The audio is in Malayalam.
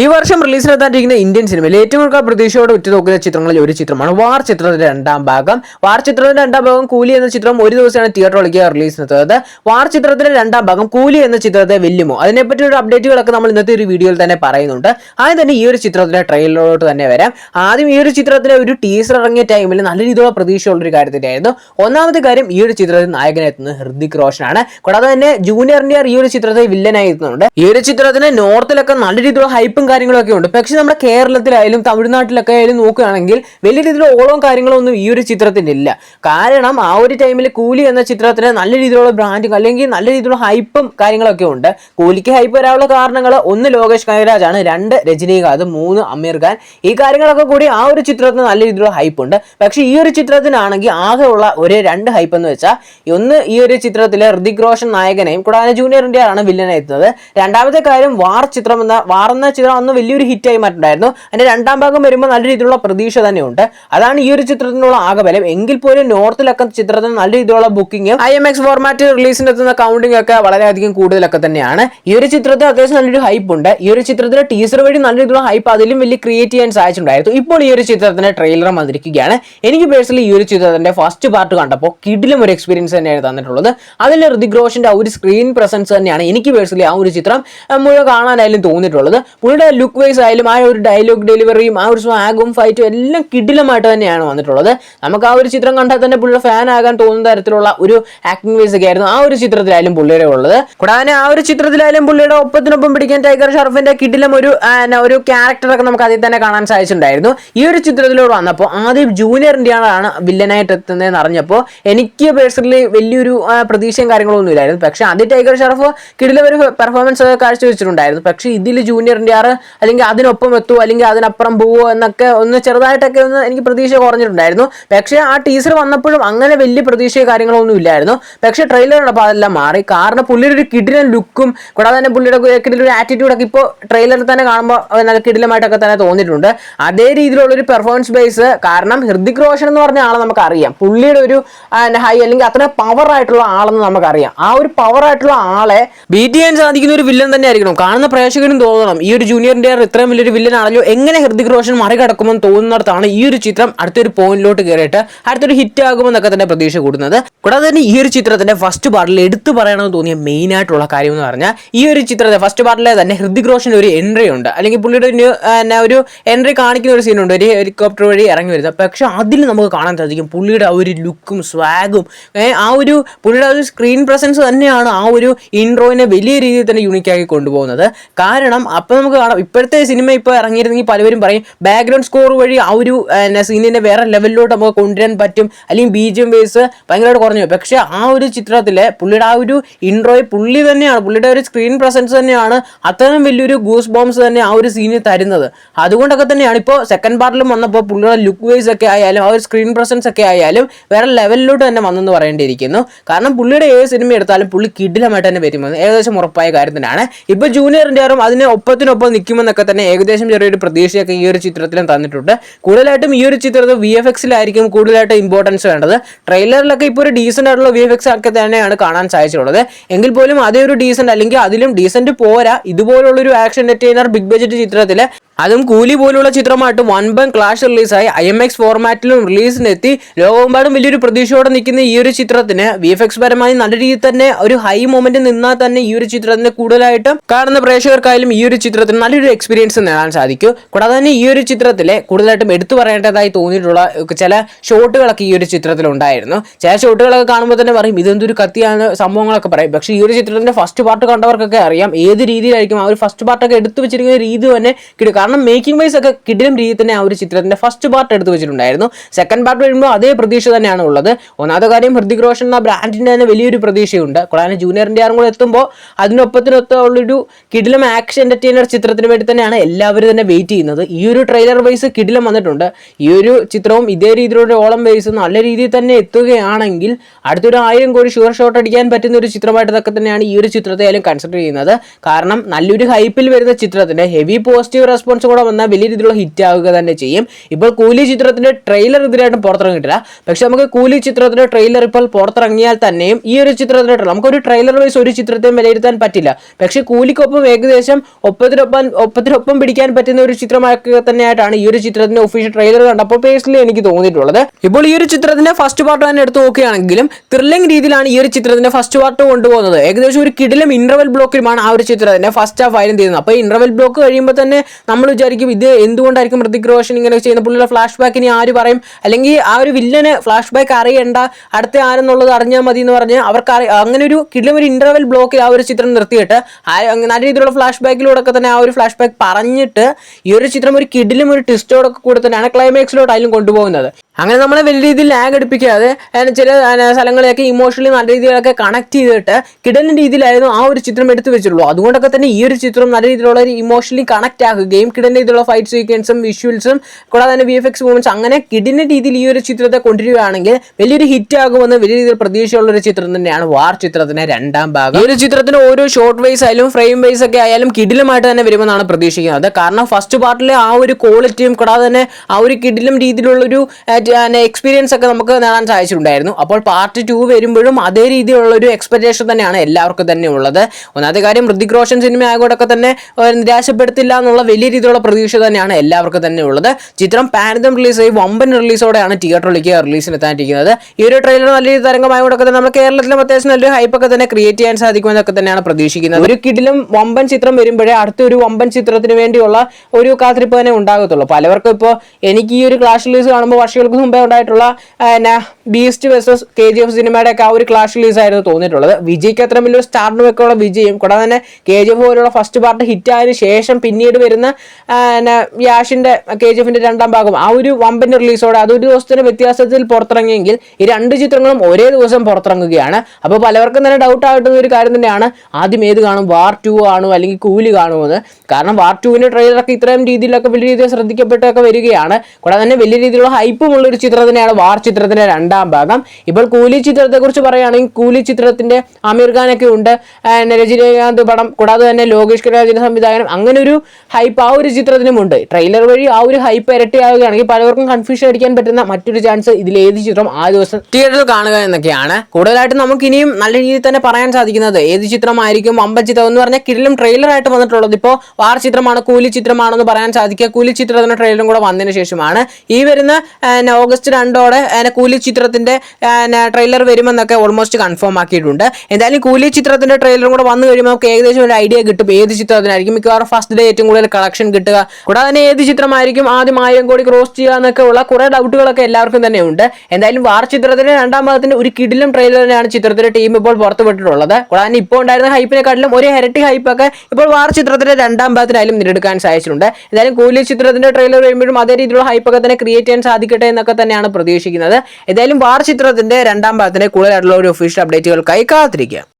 ഈ വർഷം റിലീസിനെത്താണ്ടിരിക്കുന്ന ഇന്ത്യൻ സിനിമയിൽ ഏറ്റവും കൂടുതൽ പ്രതീക്ഷയോടെ ഉറ്റുനോക്കുന്ന ചിത്രങ്ങളിൽ ഒരു ചിത്രമാണ് വാർ ചിത്രത്തിന്റെ രണ്ടാം ഭാഗം. വാർ ചിത്രത്തിന്റെ രണ്ടാം ഭാഗം കൂലി എന്ന ചിത്രം ഒരു ദിവസമാണ് തിയേറ്ററിലേക്ക് റിലീസിനെത്തുന്നത്. വാർ ചിത്രത്തിന്റെ രണ്ടാം ഭാഗം കൂലി എന്ന ചിത്രത്തെ വെല്ലുമോ? അതിനെപ്പറ്റി ഒരു അപ്ഡേറ്റുകളൊക്കെ നമ്മൾ ഇന്നത്തെ ഒരു വീഡിയോയിൽ തന്നെ പറയുന്നുണ്ട്. ആദ്യം തന്നെ ഈ ഒരു ചിത്രത്തിന്റെ ട്രെയിലറിലോട്ട് തന്നെ വരാം. ആദ്യം ഈ ഒരു ചിത്രത്തിലെ ഒരു ടീസർ ഇറങ്ങിയ ടൈമിൽ നല്ല രീതിയിലുള്ള പ്രതീക്ഷയുള്ള ഒരു കാര്യത്തിലായിരുന്നു ഒന്നാമത്തെ കാര്യം ഈ ഒരു ചിത്രത്തിൽ നായകനെത്തുന്നത് ഹൃതിക് റോഷനാണ്. കൂടാതെ തന്നെ ജൂനിയർ ഈ ഒരു ചിത്രത്തെ വില്ലനായി എത്തുന്നുണ്ട് ഈ ഒരു ചിത്രത്തിന് നോർത്തിലൊക്കെ നല്ല രീതിയിലുള്ള ഹൈപ്പും കാര്യങ്ങളൊക്കെ ഉണ്ട്. പക്ഷെ നമ്മുടെ കേരളത്തിലായാലും തമിഴ്നാട്ടിലൊക്കെ ആയാലും നോക്കുകയാണെങ്കിൽ വലിയ രീതിയിലുള്ള ഓളവും കാര്യങ്ങളൊന്നും ഈ ഒരു ചിത്രത്തിന് ഇല്ല. കാരണം ആ ഒരു ടൈമിൽ കൂലി എന്ന ചിത്രത്തിന് നല്ല രീതിയിലുള്ള ബ്രാൻഡിങ് അല്ലെങ്കിൽ നല്ല രീതിയിലുള്ള ഹൈപ്പും കാര്യങ്ങളൊക്കെ ഉണ്ട്. കൂലിക്ക് ഹൈപ്പ് വരാനുള്ള കാരണങ്ങൾ ഒന്ന് ലോകേഷ് കൈരാജാണ് രണ്ട് രജനീകാന്ത് മൂന്ന് അമീർ ഖാൻ. ഈ കാര്യങ്ങളൊക്കെ കൂടി ആ ഒരു ചിത്രത്തിന് നല്ല രീതിയിലുള്ള ഹൈപ്പ് ഉണ്ട്. പക്ഷെ ഈ ഒരു ചിത്രത്തിനാണെങ്കിൽ ആകെ ഉള്ള ഒരു രണ്ട് ഹൈപ്പ് എന്ന് വെച്ചാൽ ഒന്ന് ഈ ഒരു ചിത്രത്തിലെ ഋതിക് റോഷൻ നായകനെയും കൂടാതെ ജൂനിയറിന്റെ ആണ് വില്ലനെത്തുന്നത് രണ്ടാമത്തെ കാര്യം വാർ ചിത്രം എന്ന വാർ എന്ന ചിത്രം അന്ന് വലിയൊരു ഹിറ്റായി മാറ്റുണ്ടായിരുന്നു. അതിന്റെ രണ്ടാം ഭാഗം വരുമ്പോൾ നല്ല രീതിയിലുള്ള പ്രതീക്ഷ തന്നെയുണ്ട്. അതാണ് ഈ ഒരു ചിത്രത്തിനുള്ള ആകബലം. എങ്കിൽ പോലും നോർത്തിലൊക്കെ ചിത്രത്തിന് നല്ല രീതിയിലുള്ള booking I M X format റിലീസിന് എത്തുന്ന കൗണ്ടിങ് ഒക്കെ വളരെയധികം കൂടുതലൊക്കെ തന്നെയാണ്. ഈ ഒരു ചിത്രത്തിൽ അത്യാവശ്യം നല്ലൊരു ഹൈപ്പ് ഉണ്ട്. ഈ ഒരു ചിത്രത്തിലെ ടീസർ വഴി നല്ല രീതിയിലുള്ള ഹൈപ്പ് അതിലും വലിയ ക്രിയേറ്റ് ചെയ്യാൻ സാധിച്ചിട്ടുണ്ടായിരുന്നു. ഇപ്പോൾ ഈ ഒരു ചിത്രത്തിന്റെ ട്രെയിലർ വന്നിരിക്കുകയാണ്. എനിക്ക് പേഴ്സണലി ഈ ഒരു ചിത്രത്തിന്റെ ഫസ്റ്റ് പാർട്ട് കണ്ടപ്പോൾ കിഡിലും ഒരു എക്സ്പീരിയൻസ് തന്നെയാണ് തന്നിട്ടുള്ളത്. അതിൽ ഋതിക് റോഷന്റെ ആ ഒരു സ്ക്രീൻ പ്രസൻസ് തന്നെയാണ് എനിക്ക് പേഴ്സണലി ആ ഒരു ചിത്രം മുഴുവൻ കാണാനായാലും തോന്നിയിട്ടുള്ളത്. പുള്ളിയുടെ ലുക്ക് വൈസ് ആയാലും ആ ഒരു ഡയലോഗ് ഡെലിവറിയും ആ ഒരു സ്വാഗും ഫൈറ്റും എല്ലാം കിടിലമായിട്ട് തന്നെയാണ് വന്നിട്ടുള്ളത്. നമുക്ക് ആ ഒരു ചിത്രം കണ്ടാൽ തന്നെ പുള്ളിയുടെ ഫാൻ ആകാൻ തോന്നുന്ന തരത്തിലുള്ള ഒരു ആക്ടിംഗ് വൈസ് ഒക്കെ ആയിരുന്നു ആ ഒരു ചിത്രത്തിലായാലും പുള്ളിയുടെ ഉള്ളത്. കൂടാതെ ആ ഒരു ചിത്രത്തിലായാലും പുള്ളിയുടെ ഒപ്പത്തിനൊപ്പം പിടിക്കാൻ ടൈഗർ ഷർഫിന്റെ കിടിലം ഒരു ഒരു ക്യാരക്ടറൊക്കെ നമുക്ക് അതിൽ തന്നെ കാണാൻ സാധിച്ചിട്ടുണ്ടായിരുന്നു. ഈ ഒരു ചിത്രത്തിലൂടെ വന്നപ്പോൾ ആദ്യം ജൂനിയറിന്റെയാണ് വില്ലനായിട്ട് എത്തുന്നതെന്ന് അറിഞ്ഞപ്പോൾ എനിക്ക് പേഴ്സണലി വലിയൊരു പ്രതീക്ഷയും കാര്യങ്ങളൊന്നും ഇല്ലായിരുന്നു പക്ഷെ ആദ്യം ടൈഗർ ഷർഫ് കിടിലം ഒരു പെർഫോമൻസ് കാഴ്ച കാഴ്ചവെച്ചിട്ടുണ്ടായിരുന്നു. പക്ഷെ ഇതിൽ ജൂനിയറിന്റെ ഇന്ത്യ അല്ലെങ്കിൽ അതിനൊപ്പം എത്തുമോ അല്ലെങ്കിൽ അതിനപ്പുറം പോവോ എന്നൊക്കെ ഒന്ന് ചെറുതായിട്ടൊക്കെ ഒന്ന് എനിക്ക് പ്രതീക്ഷ കുറഞ്ഞിട്ടുണ്ടായിരുന്നു. പക്ഷേ ആ ടീസർ വന്നപ്പോഴും അങ്ങനെ വലിയ പ്രതീക്ഷയോ കാര്യങ്ങളൊന്നും ഇല്ലായിരുന്നു. പക്ഷേ ട്രെയിലർ കണ്ടപ്പോൾ അതെല്ലാം മാറി. കാരണം പുള്ളിയുടെ ഒരു കിടിലൻ ലുക്കും കൂടാതെ തന്നെ പുള്ളിയുടെ കിടിലൊരു ആറ്റിറ്റ്യൂഡൊക്കെ ഇപ്പോൾ ട്രെയിലറിൽ തന്നെ കാണുമ്പോൾ നല്ല കിടിലമായിട്ടൊക്കെ തന്നെ തോന്നിയിട്ടുണ്ട്. അതേ രീതിയിലുള്ള ഒരു പെർഫോമൻസ് ബേസ് കാരണം ഹൃദിക് റോഷൻ എന്ന് പറഞ്ഞ ആളെ നമുക്കറിയാം. പുള്ളിയുടെ ഒരു ഹൈ അല്ലെങ്കിൽ അത്ര പവർ ആയിട്ടുള്ള ആളെന്ന് നമുക്കറിയാം. ആ ഒരു പവർ ആയിട്ടുള്ള ആളെ ബീറ്റ് ചെയ്യാൻ സാധിക്കുന്ന ഒരു വില്ലൻ തന്നെ ആയിരിക്കണം കാണുന്ന പ്രേക്ഷകരും തോന്നണം. ഈ ഒരു ജൂനിയർ ഇന്ത്യ ഇത്രയും വലിയൊരു വില്ലൻ ആണല്ലോ എങ്ങനെ ഹൃതിക് റോഷൻ മറികടക്കുമെന്ന് തോന്നുന്നിടത്താണ് ഈ ഒരു ചിത്രം അടുത്തൊരു പോയിന്റിലോട്ട് കയറിയിട്ട് അടുത്തൊരു ഹിറ്റ് ആകുമെന്നൊക്കെ തന്നെ പ്രതീക്ഷ കൂടുന്നത്. കൂടാതെ തന്നെ ഈ ഒരു ചിത്രത്തിന്റെ ഫസ്റ്റ് പാർട്ടിൽ എടുത്തു പറയണമെന്ന് തോന്നിയ മെയിൻ ആയിട്ടുള്ള കാര്യം എന്ന് പറഞ്ഞാൽ ഈ ഒരു ചിത്രത്തെ ഫസ്റ്റ് പാർട്ടിലെ തന്നെ ഹൃതിക് റോഷൻ ഒരു എൻട്രി ഉണ്ട്. അല്ലെങ്കിൽ പുള്ളിയുടെ ഒരു ഒരു എൻട്രി കാണിക്കുന്ന ഒരു സീനുണ്ട് ഒരു ഹെലികോപ്റ്റർ വഴി ഇറങ്ങി വരുന്നത്. പക്ഷെ അതിൽ നമുക്ക് കാണാൻ സാധിക്കും പുള്ളിയുടെ ആ ഒരു ലുക്കും സ്വാഗും ആ ഒരു പുള്ളിയുടെ ഒരു സ്ക്രീൻ പ്രസൻസ് തന്നെയാണ് ആ ഒരു ഇൻട്രോയിനെ വലിയ രീതിയിൽ തന്നെ യൂണിക്കാക്കി കൊണ്ടുപോകുന്നത്. കാരണം അപ്പോൾ നമുക്ക് കാണാം. ഇപ്പോഴത്തെ സിനിമ ഇപ്പോൾ ഇറങ്ങിയിരുന്നെങ്കിൽ പലവരും പറയും ബാക്ക്ഗ്രൗണ്ട് സ്കോർ വഴി ആ ഒരു സീനിനെ വേറെ ലെവലിലോട്ട് നമുക്ക് കൊണ്ടുവരാൻ പറ്റും. അല്ലെങ്കിൽ ബി ജി എം ബേസ് ഭയങ്കരമായിട്ട് കുറഞ്ഞു പക്ഷേ ആ ഒരു ചിത്രത്തിലെ പുള്ളിയുടെ ആ ഒരു ഇൻട്രോയെ പുള്ളി തന്നെയാണ് പുള്ളിയുടെ ഒരു സ്ക്രീൻ പ്രസൻസ് തന്നെയാണ് അത്രയും വലിയൊരു ഗൂസ് ബോംസ് തന്നെ ആ ഒരു സീനിൽ തരുന്നത്. അതുകൊണ്ടൊക്കെ തന്നെയാണ് ഇപ്പോൾ സെക്കൻഡ് പാർട്ടിലും വന്നപ്പോൾ പുള്ളിയുടെ ലുക്ക് വൈസ് ഒക്കെ ആയാലും ആ ഒരു സ്ക്രീൻ പ്രസൻസ് ഒക്കെ ആയാലും വേറെ ലെവലിലോട്ട് തന്നെ വന്നെന്ന് പറയേണ്ടിയിരിക്കുന്നു. കാരണം പുള്ളിയുടെ ഏത് സിനിമ എടുത്താലും പുള്ളി കിഡിലമായിട്ട് തന്നെ വരുമെന്ന് ഏകദേശം ഉറപ്പായ കാര്യം തന്നെയാണ് ഇപ്പോൾ ജൂനിയറിന്റെ ആരും അതിന് ഒപ്പത്തിനൊപ്പം നിൽക്കുമെന്നൊക്കെ തന്നെ ഏകദേശം ചെറിയൊരു പ്രതീക്ഷയൊക്കെ ഈ ഒരു ചിത്രത്തിലും തന്നിട്ടുണ്ട്. കൂടുതലായിട്ടും ഈ ഒരു ചിത്രത്തിൽ വി എഫ് എക്സിലായിരിക്കും കൂടുതലായിട്ട് ഇമ്പോർട്ടൻസ് വേണ്ടത്. ട്രെയിലറിലൊക്കെ ഇപ്പോൾ ഒരു ഡീസന്റ് ആയിട്ടുള്ള വി എഫ് എക്സ് ഒക്കെ തന്നെയാണ് കാണാൻ സാധിച്ചിട്ടുള്ളത്. എങ്കിൽ പോലും അതേ ഒരു ഡീസന്റ് അല്ലെങ്കിൽ അതിലും ഡീസന്റ് പോരാ. ഇതുപോലുള്ളൊരു ആക്ഷൻ എന്റർടൈനർ ബിഗ് ബഡ്ജറ്റ് ചിത്രത്തിൽ അതും കൂലി പോലുള്ള ചിത്രമായിട്ട് വൺബൻ ക്ലാഷ് റിലീസായി ഐ എം എക്സ് ഫോർമാറ്റിലും റിലീസിനെത്തി. ലോകമെമ്പാടും വലിയൊരു പ്രതീക്ഷയോടെ നിൽക്കുന്ന ഈ ഒരു ചിത്രത്തിന് വി എഫ് എക്സ് പരമായി നല്ല രീതിയിൽ തന്നെ ഒരു ഹൈ മൊമെന്റ് നിന്നാൽ തന്നെ ഈ ഒരു ചിത്രത്തിന് കൂടുതലായിട്ടും കാണുന്ന പ്രേക്ഷകർക്കായാലും ഈ ഒരു ചിത്രത്തിന് നല്ലൊരു എക്സ്പീരിയൻസ് നേടാൻ സാധിക്കും. കൂടാതെ തന്നെ ഈ ഒരു ചിത്രത്തിലെ കൂടുതലായിട്ടും എടുത്തു പറയേണ്ടതായി തോന്നിയിട്ടുള്ള ചില ഷോട്ടുകളൊക്കെ ഈ ഒരു ചിത്രത്തിൽ ഉണ്ടായിരുന്നു ചില ഷോട്ടുകളൊക്കെ കാണുമ്പോൾ തന്നെ പറയും ഇതെന്തൊരു കത്തിയാണ് സംഭവങ്ങളൊക്കെ പറയും. പക്ഷേ ഈ ഒരു ചിത്രത്തിന്റെ ഫസ്റ്റ് പാർട്ട് കണ്ടവർക്കൊക്കെ അറിയാം ഏത് രീതിയിലായിരിക്കും ആ ഒരു ഫസ്റ്റ് പാർട്ടൊക്കെ എടുത്തു വെച്ചിരിക്കുന്ന രീതി തന്നെ കിട്ടും കാരണം മേക്കിംഗ് വൈസ് ഒക്കെ കിടിലും രീതി തന്നെ ആ ഒരു ചിത്രത്തിന്റെ ഫസ്റ്റ് പാർട്ട് എടുത്തു വെച്ചിട്ടുണ്ടായിരുന്നു. സെക്കൻഡ് പാർട്ട് വരുമ്പോൾ അതേ പ്രതീക്ഷ തന്നെയാണ് ഉള്ളത്. ഒന്നാമത്തെ കാര്യം ഹൃതിക് റോഷൻ എന്ന ബ്രാൻഡിന്റെ തന്നെ വലിയൊരു പ്രതീക്ഷയുണ്ട്. കൂടാതെ ജൂനിയറിന്റെ ആരും കൂടെ എത്തുമ്പോൾ അതിനൊപ്പത്തിനൊത്ത ഉള്ളൊരു കിടിലം ആക്ഷൻ എന്റർടൈനർ ചിത്രത്തിന് വേണ്ടി തന്നെയാണ് എല്ലാവരും തന്നെ വെയിറ്റ് ചെയ്യുന്നത്. ഈ ഒരു ട്രെയിലർ വൈസ് കിടിലം വന്നിട്ടുണ്ട്. ഈ ഒരു ചിത്രവും ഇതേ രീതിയിലുള്ള ഓളം വൈസ് നല്ല രീതിയിൽ തന്നെ എത്തുകയാണെങ്കിൽ അടുത്തൊരു ആയിരം കോടി ഷുവർ ഷോട്ട് അടിക്കാൻ പറ്റുന്ന ഒരു ചിത്രമായിട്ടൊക്കെ തന്നെയാണ് ഈ ഒരു ചിത്രത്തെ ആയാലും കൺസിഡർ ചെയ്യുന്നത്. കാരണം നല്ലൊരു ഹൈപ്പിൽ വരുന്ന ചിത്രത്തിന് ഹെവി പോസിറ്റീവ് റെസ്പോൺസ് റെസ്പോൺസ് കൂടെ വന്നാൽ വലിയ രീതിയിലുള്ള ഹിറ്റ് ആവുക തന്നെ ചെയ്യും. ഇപ്പോൾ കൂലി ചിത്രത്തിന്റെ ട്രെയിലർ ഇതിലായിട്ടും പുറത്തിറങ്ങിയിട്ടില്ല. പക്ഷെ നമുക്ക് കൂലി ചിത്രത്തിന്റെ ട്രെയിലർ ഇപ്പോൾ പുറത്തിറങ്ങിയാൽ തന്നെയും ഈ ഒരു ചിത്രത്തിന്റെ നമുക്ക് ഒരു ട്രെയിലർ വൈസ് ഒരു ചിത്രത്തെയും വിലയിരുത്താൻ പറ്റില്ല. പക്ഷെ കൂലിക്കൊപ്പം ഏകദേശം ഒപ്പത്തിനൊപ്പം ഒപ്പത്തിനൊപ്പം പിടിക്കാൻ പറ്റുന്ന ഒരു ചിത്രമാക്കുക തന്നെയായിട്ടാണ് ഈ ഒരു ചിത്രത്തിന്റെ ഒഫീഷ്യൽ ട്രെയിലർ കണ്ടപ്പോൾ പേഴ്സണലി എനിക്ക് തോന്നിയിട്ടുള്ളത്. ഇപ്പോൾ ഈ ഒരു ചിത്രത്തിന്റെ ഫസ്റ്റ് പാർട്ട് തന്നെ എടുത്ത് നോക്കുകയാണെങ്കിലും ത്രില്ലിംഗ് രീതിയിലാണ് ഈ ഒരു ചിത്രത്തിന്റെ ഫസ്റ്റ് പാർട്ട് കൊണ്ടുപോകുന്നത്. ഏകദേശം ഒരു കിടിലും ഇന്റർവെൽ ബ്ലോക്കിലുമാണ് ആ ഒരു ചിത്രത്തിന്റെ ഫസ്റ്റ് ഹാഫ് ആയാലും തീരുന്നത് അപ്പോൾ ഇന്റർവെൽ ബ്ലോക്ക് കഴിയുമ്പോൾ തന്നെ നമ്മൾ വിചാരിക്കും ഇത് എന്തുകൊണ്ടായിരിക്കും ഋതിക് റോഷൻ ഇങ്ങനെ ചെയ്യുന്ന പുള്ളിയുടെ ഫ്ലാഷ് ബാക്ക് ഇനി ആര് പറയും? അല്ലെങ്കിൽ ആ ഒരു വില്ലന് ഫ്ലാഷ് ബാക്ക് അറിയണ്ട അടുത്ത ആരെന്നുള്ളത് അറിഞ്ഞാൽ മതി എന്ന് പറഞ്ഞ് അവർക്ക് അങ്ങനെ ഒരു കിടിലും ഒരു ഇന്റർവെൽ ബ്ലോക്കിൽ ആ ഒരു ചിത്രം നിർത്തിയിട്ട് നല്ല രീതിയിലുള്ള ഫ്ലാഷ് ബാക്കിലൂടെ ഒക്കെ തന്നെ ആ ഒരു ഫ്ലാഷ് ബാക്ക് പറഞ്ഞിട്ട് ഈ ഒരു ചിത്രം ഒരു കിടിലും ഒരു ട്വിസ്റ്റോടൊക്കെ കൂടെ തന്നെയാണ് ക്ലൈമാക്സിലോട്ട് അതിലും കൊണ്ടുപോകുന്നത്. അങ്ങനെ നമ്മളെ വലിയ രീതിയിൽ ലാഗ് അടുപ്പിക്കാതെ ചില സ്ഥലങ്ങളെയൊക്കെ ഇമോഷണലി നല്ല രീതിയിലൊക്കെ കണക്ട് ചെയ്തിട്ട് കിടന്ന രീതിയിലായിരുന്നു ആ ഒരു ചിത്രം എടുത്തു വെച്ചിട്ടുള്ളൂ. അതുകൊണ്ടൊക്കെ തന്നെ ഈ ഒരു ചിത്രം നല്ല രീതിയിലുള്ള ഒരു ഇമോഷണലി കണക്ട് ആക്കുകയും കിടന്ന രീതിയിലുള്ള ഫൈറ്റ് സീക്വൻസും വിഷ്വൽസും കൂടാതെ തന്നെ വി എഫ് എക്സ് മൂവ്മെന്റ്സ് അങ്ങനെ കിടന്ന രീതിയിൽ ഈ ഒരു ചിത്രത്തെ കൊണ്ടുവരികയാണെങ്കിൽ വലിയൊരു ഹിറ്റ് ആകുമെന്ന് വലിയ രീതിയിൽ പ്രതീക്ഷയുള്ള ഒരു ചിത്രം തന്നെയാണ് വാർ ചിത്രത്തിന്റെ രണ്ടാം ഭാഗം. ഒരു ചിത്രത്തിന് ഓരോ ഷോർട്ട് വൈസ് ആയാലും ഫ്രെയിം വൈസ് ഒക്കെ ആയാലും കിടിലമായിട്ട് തന്നെ വരുമെന്നാണ് പ്രതീക്ഷിക്കുന്നത്. കാരണം ഫസ്റ്റ് പാർട്ടിലെ ആ ഒരു ക്വാളിറ്റിയും കൂടാതെ തന്നെ ആ ഒരു കിടിലും രീതിയിലുള്ള ഒരു എക്സ്പീരിയൻസ് ഒക്കെ നമുക്ക് നേടാൻ സാധിച്ചിട്ടുണ്ടായിരുന്നു. അപ്പോൾ പാർട്ട് ടു വരുമ്പോഴും അതേ രീതിയിലുള്ള ഒരു എക്സ്പെക്ടേഷൻ തന്നെയാണ് എല്ലാവർക്കും തന്നെ ഉള്ളത്. ഒന്നാമത്തെ കാര്യം ഋതിക് റോഷൻ സിനിമ ആയതുകൊണ്ടൊക്കെ തന്നെ നിരാശപ്പെടുത്തില്ല എന്നുള്ള വലിയ രീതിയിലുള്ള പ്രതീക്ഷ തന്നെയാണ് എല്ലാവർക്കും തന്നെ ഉള്ളത്. ചിത്രം പാനന്തം റിലീസ് ആയി. വമ്പൻ റിലീസോടെയാണ് തിയേറ്ററിലേക്ക് റിലീസിന് എത്താനിരിക്കുന്നത് ഈ ഒരു ട്രെയിലർ നല്ല രീതി തരംഗമായതുകൊണ്ടൊക്കെ തന്നെ നമ്മൾ കേരളത്തിലും അത്യാവശ്യം നല്ലൊരു ഹൈപ്പൊക്കെ തന്നെ ക്രിയേറ്റ് ചെയ്യാൻ സാധിക്കുമെന്നൊക്കെ തന്നെയാണ് പ്രതീക്ഷിക്കുന്നത്. ഒരു കിടിലും വമ്പൻ ചിത്രം വരുമ്പോഴേ അടുത്തൊരു വമ്പൻ ചിത്രത്തിന് വേണ്ടിയുള്ള ഒരു കാത്തിരിപ്പ് തന്നെ ഉണ്ടാകത്തുള്ളൂ. പലവർക്കും ഇപ്പോൾ എനിക്ക് ഈ ഒരു ക്ലാഷ് റിലീസ് കാണുമ്പോൾ വർഷങ്ങൾക്ക് മുമ്പേ ഉണ്ടായിട്ടുള്ള Beast versus K G F സിനിമയുടെ ഒക്കെ ആ ഒരു ക്ലാഷ് റിലീസ് ആയിരുന്നു തോന്നിയിട്ടുള്ളത്. വിജയ്ക്ക് അത്ര വലിയൊരു സ്റ്റാറിനും ഒക്കെ ഉള്ള വിജയും കൂടാതെ തന്നെ കെ ജി എഫ് പോലുള്ള ഫസ്റ്റ് പാർട്ട് ഹിറ്റ് ആയതിനു ശേഷം പിന്നീട് വരുന്ന എന്നാ യാഷിന്റെ കെ ജി എഫിന്റെ രണ്ടാം ഭാഗം ആ ഒരു വമ്പൻ റിലീസോടെ അതൊരു ദിവസത്തിന് വ്യത്യാസത്തിൽ പുറത്തിറങ്ങിയെങ്കിൽ ഈ രണ്ട് ചിത്രങ്ങളും ഒരേ ദിവസം പുറത്തിറങ്ങുകയാണ്. അപ്പോൾ പലവർക്കും തന്നെ ഡൗട്ട് ആയിട്ടുള്ള ഒരു കാര്യം തന്നെയാണ് ആദ്യം ഏത് കാണും വാർ ടു ആണോ അല്ലെങ്കിൽ കൂലി കാണുമോ എന്ന് കാരണം വാർ ടുവിന്റെ ട്രെയിലറൊക്കെ ഇത്രയും രീതിയിലൊക്കെ വലിയ രീതിയിൽ ശ്രദ്ധിക്കപ്പെട്ടൊക്കെ വരികയാണ്. കൂടാതെ തന്നെ വലിയ രീതിയിലുള്ള ഹൈപ്പും ഒരു ചിത്രം തന്നെയാണ് വാർ ചിത്രത്തിന്റെ രണ്ടാം ഭാഗം. ഇപ്പോൾ കൂലി ചിത്രത്തെ കുറിച്ച് പറയുകയാണെങ്കിൽ കൂലി ചിത്രത്തിന്റെ ആമിർ ഖാനൊക്കെ ഉണ്ട്. രജനീകാന്ത് പടം കൂടാതെ തന്നെ ലോകേഷ് കരാജിന്റെ സംവിധാനം അങ്ങനെ ഒരു ഹൈപ്പ് ആ ഒരു ചിത്രത്തിനുമുണ്ട് ട്രെയിലർ വഴി ആ ഒരു ഹൈപ്പ് ഇരട്ടിയാവുകയാണെങ്കിൽ പലർക്കും കൺഫ്യൂഷൻ അടിക്കാൻ പറ്റുന്ന മറ്റൊരു ചാൻസ് ഇതിൽ ഏത് ചിത്രം ആ ദിവസം തിയേറ്ററിൽ കാണുക എന്നൊക്കെയാണ്. കൂടുതലായിട്ട് നമുക്ക് ഇനിയും നല്ല രീതിയിൽ തന്നെ പറയാൻ സാധിക്കുന്നത് ഏത് ചിത്രമായിരിക്കും അമ്പ ചിത്രം എന്ന് പറഞ്ഞാൽ കിരിലും ട്രെയിലർ ആയിട്ട് വന്നിട്ടുള്ളത്. ഇപ്പോൾ വാർ ചിത്രമാണ് കൂലി ചിത്രമാണെന്ന് പറയാൻ സാധിക്കുക. കൂലി ചിത്രത്തിന്റെ ട്രെയിലറും കൂടെ വന്നതിന് ശേഷമാണ് ഈ വരുന്ന ഓഗസ്റ്റ് രണ്ടോടെ കൂലി ചിത്രത്തിന്റെ ട്രെയിലർ വരുമെന്നൊക്കെ ഓൾമോസ്റ്റ് കൺഫേം ആക്കിയിട്ടുണ്ട്. എന്തായാലും കൂലി ചിത്രത്തിന്റെ ട്രെയിലറും കൂടെ വന്നു കഴിയുമ്പോൾ നമുക്ക് ഏകദേശം ഒരു ഐഡിയ കിട്ടും. ഏത് ചിത്രത്തിനായിരിക്കും മിക്കവാറും ഫസ്റ്റ് ഡേ ഏറ്റവും കൂടുതൽ കളക്ഷൻ കിട്ടുക. കൂടാതെ തന്നെ ഏത് ചിത്രമായിരിക്കും ആദ്യം ആയിരം കോടി ക്രോസ് ചെയ്യുക എന്നൊക്കെ ഉള്ള കുറെ ഡൗട്ടുകളൊക്കെ എല്ലാവർക്കും തന്നെ ഉണ്ട്. എന്തായാലും വാർ ചിത്രത്തിന്റെ രണ്ടാം ഭാഗത്തിന്റെ ഒരു കിടിലും ട്രെയിലർ തന്നെയാണ് ചിത്രത്തിന്റെ ടീം ഇപ്പോൾ പുറത്തുവിട്ടിട്ടുള്ളത് കൂടാതെ തന്നെ ഇപ്പോൾ ഉണ്ടായിരുന്ന ഹൈപ്പിനെക്കാട്ടിലും ഒരു ഹെരട്ടി ഹൈപ്പൊക്കെ ഇപ്പോൾ വാർ ചിത്രത്തിന്റെ രണ്ടാം ഭാഗത്തിനായാലും നേടിയെടുക്കാൻ സാധിച്ചിട്ടുണ്ട്. എന്തായാലും കൂലി ചിത്രത്തിന്റെ ട്രെയിലർ വരുമ്പോഴും അതേ രീതിയിലുള്ള ഹൈപ്പൊക്കെ തന്നെ ക്രിയേറ്റ് ചെയ്യാൻ സാധിക്കട്ടെ എന്നൊക്കെ തന്നെയാണ് പ്രതീക്ഷിക്കുന്നത്. ഏതായാലും വാർ ചിത്രത്തിന്റെ രണ്ടാം ഭാഗത്തിന്റെ കൂടുതലായിട്ടുള്ള ഒരു ഒഫീഷ്യൽ അപ്ഡേറ്റുകൾക്കായി കാത്തിരിക്കുക.